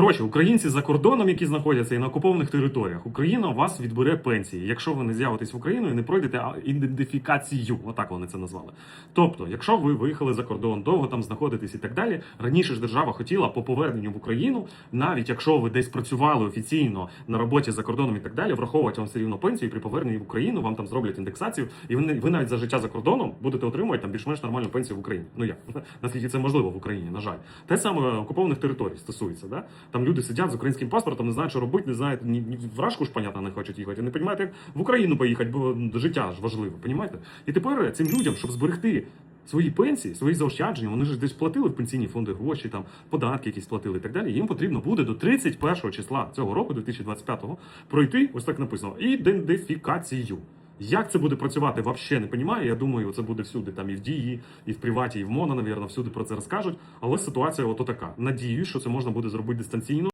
Коротше, українці за кордоном, які знаходяться і на окупованих територіях, Україна вас відбере пенсії, якщо ви не з'явитесь в Україну і не пройдете ідентифікацію. Отак вони це назвали. Тобто, якщо ви виїхали за кордон, довго там знаходитесь і так далі, раніше ж держава хотіла по поверненню в Україну, навіть якщо ви десь працювали офіційно на роботі за кордоном і так далі, враховувати вам все рівно пенсію і при поверненні в Україну вам там зроблять індексацію, і ви, ви навіть за життя за кордоном будете отримувати там більш-менш нормальну пенсію в Україні. Ну як наскільки це можливо в Україні, на жаль, те саме окупованих територій стосується. Да? Там люди сидять з українським паспортом, не знають, що робити, не знають ні, ні в Рашку ж понятно, не хочуть їхати. Не розуміють, як в Україну поїхати, бо життя ж важливо, понімаєте? І тепер цим людям, щоб зберегти. Свої пенсії, свої заощадження, вони ж десь платили в пенсійні фонди гроші, там податки якісь платили і так далі. Їм потрібно буде до 31 числа цього року, 2025-го, пройти, ось так написано, ідентифікацію. Як це буде працювати, взагалі не розумію. Я думаю, це буде всюди, там і в дії, і в приваті, і в моно, навірно, всюди про це розкажуть. Але ситуація ото така. Надіюсь, що це можна буде зробити дистанційно.